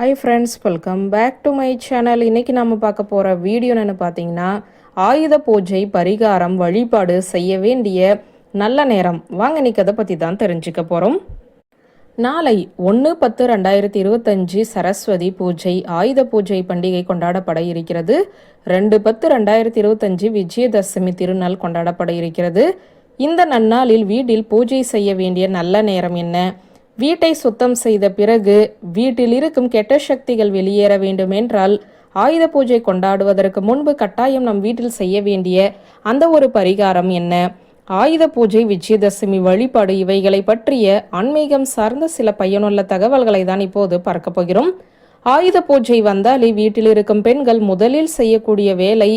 Hi friends welcome back to my channel இன்னைக்கு நம்ம பார்க்க போகிற வீடியோ என்ன பார்த்தீங்கன்னா ஆயுத பூஜை பரிகாரம் வழிபாடு செய்ய வேண்டிய நல்ல நேரம். வாங்க இன்னைக்கு அதை பற்றி தான் தெரிஞ்சுக்க போகிறோம் நாளை ஒன்று பத்து ரெண்டாயிரத்தி இருபத்தஞ்சு சரஸ்வதி பூஜை ஆயுத பூஜை பண்டிகை கொண்டாடப்பட இருக்கிறது. ரெண்டு பத்து ரெண்டாயிரத்தி இருபத்தஞ்சு விஜயதசமி திருநாள் கொண்டாடப்பட இருக்கிறது. இந்த நன்னாளில் வீட்டில் பூஜை செய்ய வேண்டிய நல்ல நேரம் என்ன? வீட்டை சுத்தம் செய்த பிறகு வீட்டில் இருக்கும் கெட்ட சக்திகள் வெளியேற வேண்டுமென்றால் ஆயுத பூஜை கொண்டாடுவதற்கு முன்பு கட்டாயம் நம் வீட்டில் செய்ய வேண்டிய அந்த ஒரு பரிகாரம் என்ன? ஆயுத பூஜை விஜயதசமி வழிபாடு இவைகளை பற்றிய ஆன்மீகம் சார்ந்த சில பயனுள்ள தகவல்களை தான் இப்போது பார்க்க போகிறோம். ஆயுத பூஜை வந்தாலே வீட்டில் இருக்கும் பெண்கள் முதலில் செய்யக்கூடிய வேலை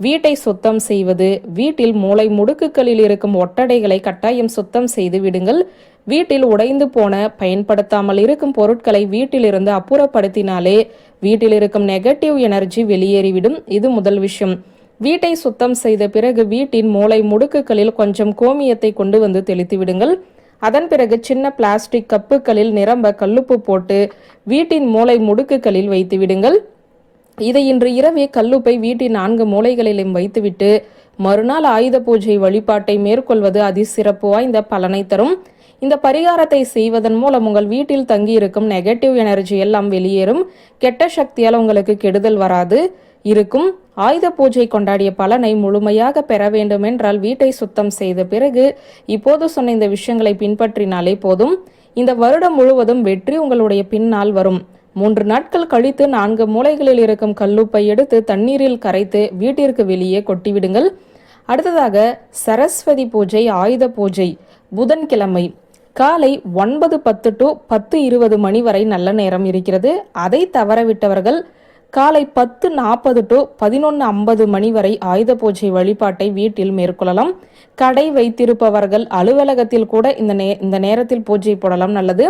வீட்டை சுத்தம் செய்வது. வீட்டில் மூளை முடுக்குகளில் இருக்கும் ஒட்டடைகளை கட்டாயம் சுத்தம் செய்து விடுங்கள். வீட்டில் உடைந்து போன பயன்படுத்தாமல் இருக்கும் பொருட்களை வீட்டிலிருந்து அப்புறப்படுத்தினாலே வீட்டில் இருக்கும் நெகட்டிவ் எனர்ஜி வெளியேறிவிடும். இது முதல் விஷயம். வீட்டை சுத்தம் செய்த பிறகு வீட்டின் மூளை முடுக்குகளில் கொஞ்சம் கோமியத்தை கொண்டு வந்து தெளித்து விடுங்கள். அதன் பிறகு சின்ன பிளாஸ்டிக் கப்புகளில் நிரம்ப கல்லுப்பு போட்டு வீட்டின் மூளை முடுக்குகளில் வைத்து விடுங்கள். இதை இன்று இரவே கல்லுப்பை வீட்டின் நான்கு மூலைகளிலும் வைத்துவிட்டு மறுநாள் ஆயுத பூஜை வழிபாட்டை மேற்கொள்வது அதிசிறப்பு வாய்ந்த பலனை தரும். இந்த பரிகாரத்தை செய்வதன் மூலம் உங்கள் வீட்டில் தங்கியிருக்கும் நெகட்டிவ் எனர்ஜி எல்லாம் வெளியேறும். கெட்ட சக்தியால் உங்களுக்கு கெடுதல் வராது. இருக்கும். ஆயுத பூஜை கொண்டாடிய பலனை முழுமையாக பெற வேண்டுமென்றால் வீட்டை சுத்தம் செய்த பிறகு இப்போது சொன்ன இந்த விஷயங்களை பின்பற்றினாலே போதும். இந்த வருடம் முழுவதும் வெற்றி உங்களுடைய பின்னால் வரும். மூன்று நாட்கள் கழித்து நான்கு மூலைகளில் இருக்கும் கல்லுப்பை எடுத்து தண்ணீரில் கரைத்து வீட்டிற்கு வெளியே கொட்டிவிடுங்கள். அடுத்ததாக சரஸ்வதி பூஜை ஆயுத பூஜை புதன்கிழமை. காலை ஒன்பது பத்து டு பத்து இருபது மணி வரை நல்ல நேரம் இருக்கிறது. அதை தவறவிட்டவர்கள் காலை பத்து நாற்பது டு பதினொன்று ஐம்பது மணி வரை ஆயுத பூஜை வழிபாட்டை வீட்டில் மேற்கொள்ளலாம். கடை வைத்திருப்பவர்கள் அலுவலகத்தில் கூட இந்த நே இந்த நேரத்தில் பூஜை போடலாம். நல்லது.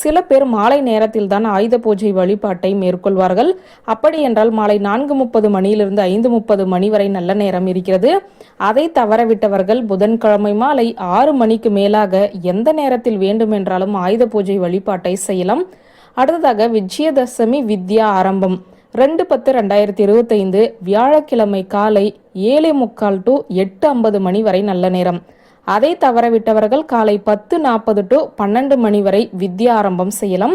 சில பேர் மாலை நேரத்தில் தான் ஆயுத பூஜை வழிபாட்டை மேற்கொள்வார்கள். அப்படி என்றால் மாலை நான்கு முப்பது மணியிலிருந்து ஐந்து முப்பது மணி வரை நல்ல நேரம் இருக்கிறது. அதை தவறவிட்டவர்கள் புதன்கிழமை மாலை ஆறு மணிக்கு மேலாக எந்த நேரத்தில் வேண்டுமென்றாலும் ஆயுத பூஜை வழிபாட்டை செய்யலாம். அடுத்ததாக விஜயதசமி வித்யா ஆரம்பம். ரெண்டு பத்து ரெண்டாயிரத்தி இருபத்தைந்து வியாழக்கிழமை காலை ஏழே முக்கால் டு எட்டு ஐம்பது மணி வரை நல்ல நேரம். அதை தவறவிட்டவர்கள் காலை பத்து நாற்பது டு பன்னெண்டு மணி வரை வித்யா ஆரம்பம் செய்யலாம்.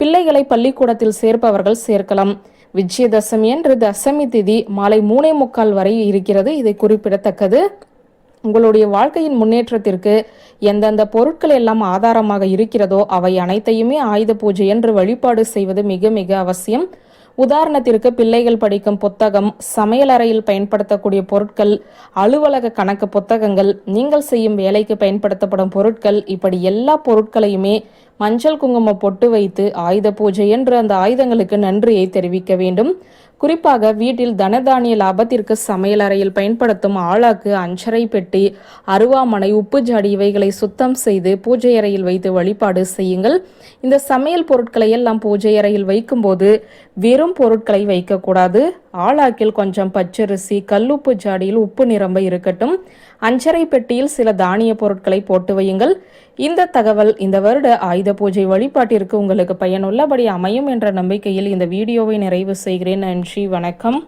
பிள்ளைகளை பள்ளிக்கூடத்தில் சேர்ப்பவர்கள் சேர்க்கலாம். விஜயதசமி என்று தசமி திதி மாலை மூணே முக்கால் வரை இருக்கிறது. இதை குறிப்பிடத்தக்கது. உங்களுடைய வாழ்க்கையின் முன்னேற்றத்திற்கு எந்தெந்த பொருட்கள் எல்லாம் ஆதாரமாக இருக்கிறதோ அவை அனைத்தையுமே ஆயுத பூஜை என்று வழிபாடு செய்வது மிக மிக அவசியம். உதாரணத்திற்கு பிள்ளைகள் படிக்கும் புத்தகம் சமையலறையில் பயன்படுத்தக்கூடிய பொருட்கள் அலுவலக கணக்கு புத்தகங்கள் நீங்கள் செய்யும் வேலைக்கு பயன்படுத்தப்படும் பொருட்கள் இப்படி எல்லா பொருட்களையுமே மஞ்சள் குங்குமம் பொட்டு வைத்து ஆயுத பூஜை என்று அந்த ஆயுதங்களுக்கு நன்றியை தெரிவிக்க வேண்டும். குறிப்பாக வீட்டில் தனதானிய லாபத்திற்கு சமையல் அறையில் பயன்படுத்தும் ஆளாக்கு அஞ்சரை பெட்டி அருவாமனை உப்பு ஜாடி இவைகளை சுத்தம் செய்து பூஜை அறையில் வைத்து வழிபாடு செய்யுங்கள். இந்த சமையல் பொருட்களை எல்லாம் பூஜை அறையில் வைக்கும்போது வெறும் பொருட்களை வைக்கக்கூடாது. ஆளாக்கில் கொஞ்சம் பச்சரிசி கல்லுப்பு ஜாடியில் உப்பு நிரம்ப இருக்கட்டும். அஞ்சரை பெட்டியில் சில தானிய பொருட்களை போட்டு வையுங்கள். இந்த தகவல் இந்த வருட ஆயுத பூஜை வழிபாட்டிற்கு உங்களுக்கு பயனுள்ளபடி அமையும் என்ற நம்பிக்கையில் இந்த வீடியோவை நிறைவு செய்கிறேன். நன்றி வணக்கம்.